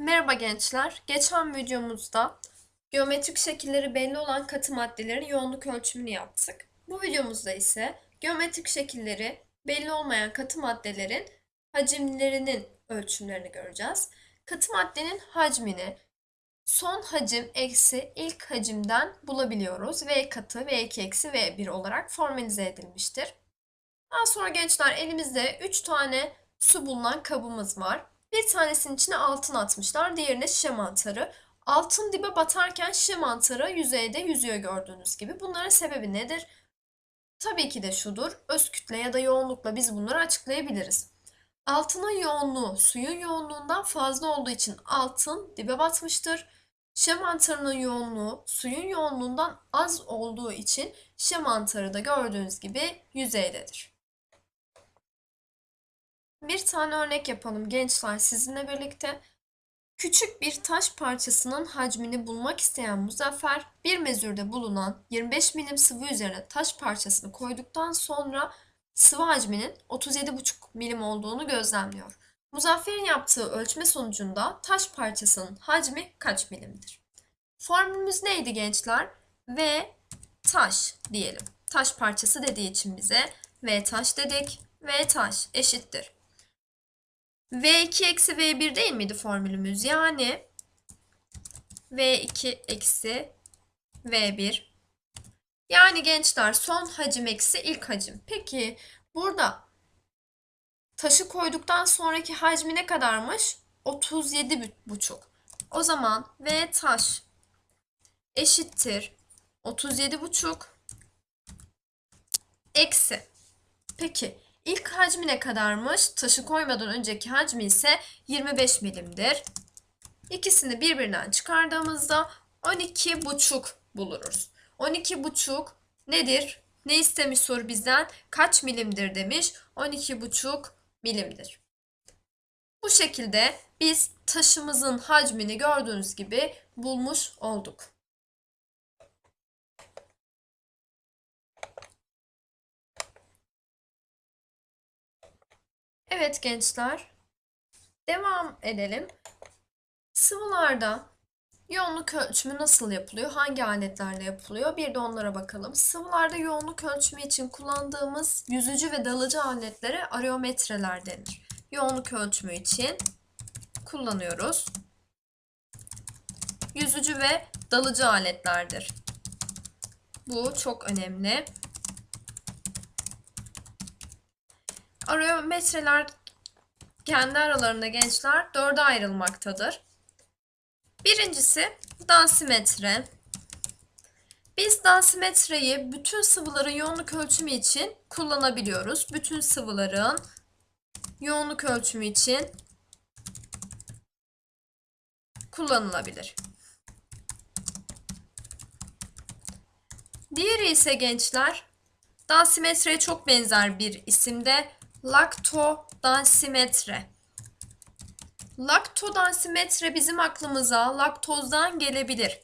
Merhaba gençler. Geçen videomuzda geometrik şekilleri belli olan katı maddelerin yoğunluk ölçümünü yaptık. Bu videomuzda ise geometrik şekilleri belli olmayan katı maddelerin hacimlerinin ölçümlerini göreceğiz. Katı maddenin hacmini son hacim eksi ilk hacimden bulabiliyoruz. V katı V2 eksi V1 olarak formalize edilmiştir. Daha sonra gençler elimizde 3 tane su bulunan kabımız var. Bir tanesinin içine altın atmışlar, diğerine şişe mantarı. Altın dibe batarken şişe mantarı yüzeyde yüzüyor gördüğünüz gibi. Bunların sebebi nedir? Tabii ki de şudur. Öz kütle ya da yoğunlukla biz bunları açıklayabiliriz. Altının yoğunluğu suyun yoğunluğundan fazla olduğu için altın dibe batmıştır. Şişe mantarının yoğunluğu suyun yoğunluğundan az olduğu için şişe mantarı da gördüğünüz gibi yüzeydedir. Bir tane örnek yapalım gençler sizinle birlikte. Küçük bir taş parçasının hacmini bulmak isteyen Muzaffer bir mezürde bulunan 25 milim sıvı üzerine taş parçasını koyduktan sonra sıvı hacminin 37,5 milim olduğunu gözlemliyor. Muzaffer'in yaptığı ölçme sonucunda taş parçasının hacmi kaç milimdir? Formülümüz neydi gençler? V taş diyelim. Taş parçası dediği için bize V taş dedik. V taş eşittir. V2 eksi V1 değil miydi formülümüz? Yani V2 eksi V1. Yani gençler son hacim eksi ilk hacim. Peki burada taşı koyduktan sonraki hacmi ne kadarmış? 37,5. O zaman V taş eşittir 37,5 eksi. Peki ilk hacmi ne kadarmış? Taşı koymadan önceki hacmi ise 25 milimdir. İkisini birbirinden çıkardığımızda 12,5 buluruz. 12,5 nedir? Ne istemiş soru bizden? Kaç milimdir demiş. 12,5 milimdir. Bu şekilde biz taşımızın hacmini gördüğünüz gibi bulmuş olduk. Evet gençler. Devam edelim. Sıvılarda yoğunluk ölçümü nasıl yapılıyor? Hangi aletlerle yapılıyor? Bir de onlara bakalım. Sıvılarda yoğunluk ölçümü için kullandığımız yüzücü ve dalıcı aletlere areometreler denir. Yoğunluk ölçümü için kullanıyoruz. Yüzücü ve dalıcı aletlerdir. Bu çok önemli. Areometreler kendi aralarında gençler dörde ayrılmaktadır. Birincisi dansimetre. Biz dansimetreyi bütün sıvıların yoğunluk ölçümü için kullanabiliyoruz. Bütün sıvıların yoğunluk ölçümü için kullanılabilir. Diğeri ise gençler dansimetreye çok benzer bir isimde laktodansimetre. Laktodansimetre bizim aklımıza laktozdan gelebilir.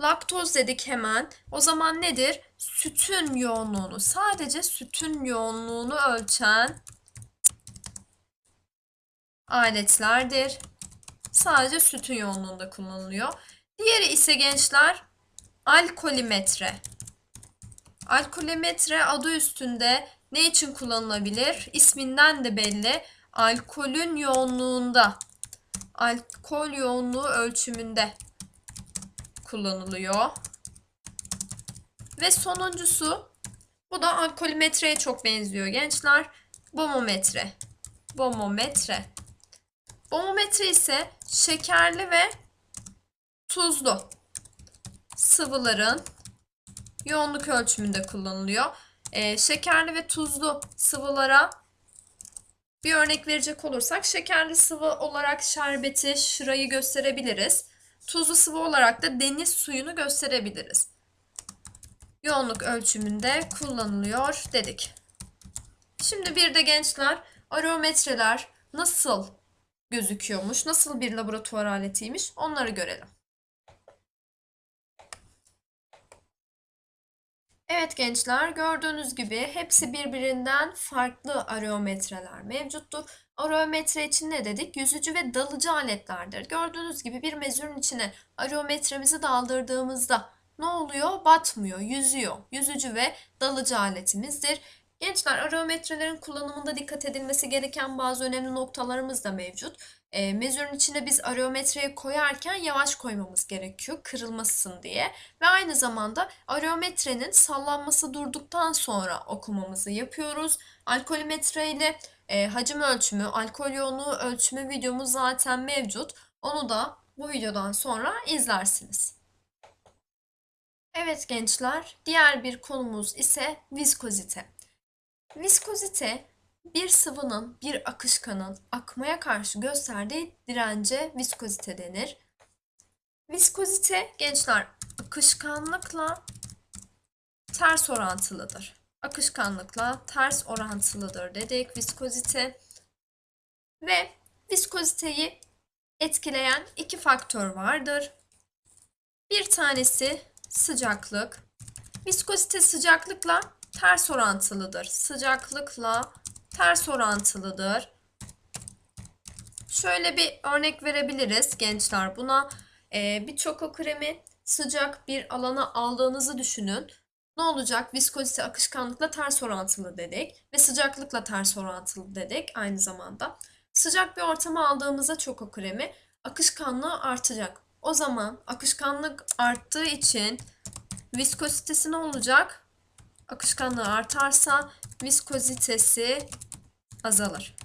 Laktoz dedik hemen. O zaman nedir? Sütün yoğunluğunu, sadece sütün yoğunluğunu ölçen aletlerdir. Sadece sütün yoğunluğunda kullanılıyor. Diğeri ise gençler alkolimetre. Alkolimetre adı üstünde ne için kullanılabilir? İsminden de belli. Alkolün yoğunluğunda, alkol yoğunluğu ölçümünde kullanılıyor. Ve sonuncusu, bu da alkolimetreye çok benziyor gençler. Bomometre. Bomometre. Bomometre ise şekerli ve tuzlu sıvıların yoğunluk ölçümünde kullanılıyor. Ee, şekerli ve tuzlu sıvılara bir örnek verecek olursak şekerli sıvı olarak şerbeti, şırayı gösterebiliriz. Tuzlu sıvı olarak da deniz suyunu gösterebiliriz. Yoğunluk ölçümünde kullanılıyor dedik. Şimdi bir de gençler arometreler nasıl gözüküyormuş, nasıl bir laboratuvar aletiymiş onları görelim. Evet gençler gördüğünüz gibi hepsi birbirinden farklı areometreler mevcuttur. Arometre için ne dedik? Yüzücü ve dalıcı aletlerdir. Gördüğünüz gibi bir mezürün içine arometremizi daldırdığımızda ne oluyor? Batmıyor, yüzüyor. Yüzücü ve dalıcı aletimizdir. Gençler arometrelerin kullanımında dikkat edilmesi gereken bazı önemli noktalarımız da mevcut. E, mezürün içine biz arometreyi koyarken yavaş koymamız gerekiyor kırılmasın diye. Ve aynı zamanda arometrenin sallanması durduktan sonra okumamızı yapıyoruz. Alkolimetre ile e, hacim ölçümü, alkol yoğunluğu ölçümü videomuz zaten mevcut. Onu da bu videodan sonra izlersiniz. Evet gençler, diğer bir konumuz ise viskozite. Viskozite bir sıvının, bir akışkanın akmaya karşı gösterdiği dirence viskozite denir. Viskozite gençler akışkanlıkla ters orantılıdır. Akışkanlıkla ters orantılıdır dedik viskozite. Ve viskoziteyi etkileyen iki faktör vardır. Bir tanesi sıcaklık. Viskozite sıcaklıkla ters orantılıdır. Sıcaklıkla ters orantılıdır. Şöyle bir örnek verebiliriz gençler buna. Ee, bir çoko kremi sıcak bir alana aldığınızı düşünün. Ne olacak? Viskozite akışkanlıkla ters orantılı dedik ve sıcaklıkla ters orantılı dedik aynı zamanda. Sıcak bir ortama aldığımızda çoko kremi akışkanlığı artacak. O zaman akışkanlık arttığı için viskozitesi ne olacak? Akışkanlığı artarsa viskozitesi azalır.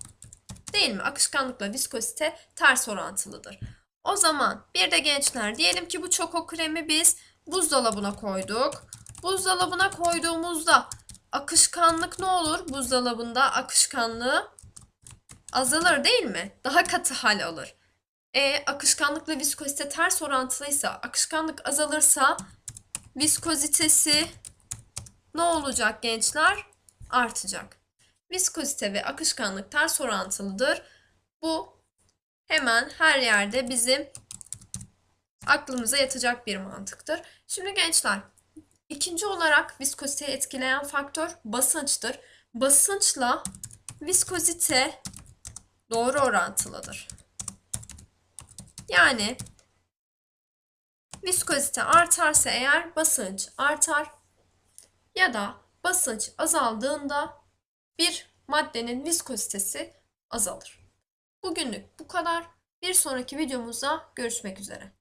Değil mi? Akışkanlıkla viskozite ters orantılıdır. O zaman bir de gençler diyelim ki bu çoko kremi biz buzdolabına koyduk. Buzdolabına koyduğumuzda akışkanlık ne olur? Buzdolabında akışkanlığı azalır değil mi? Daha katı hal alır. E akışkanlıkla viskozite ters orantılıysa, akışkanlık azalırsa viskozitesi ne olacak gençler? Artacak. Viskozite ve akışkanlık ters orantılıdır. Bu hemen her yerde bizim aklımıza yatacak bir mantıktır. Şimdi gençler, ikinci olarak viskoziteyi etkileyen faktör basınçtır. Basınçla viskozite doğru orantılıdır. Yani viskozite artarsa eğer basınç artar ya da basınç azaldığında bir maddenin viskozitesi azalır. Bugünlük bu kadar. Bir sonraki videomuzda görüşmek üzere.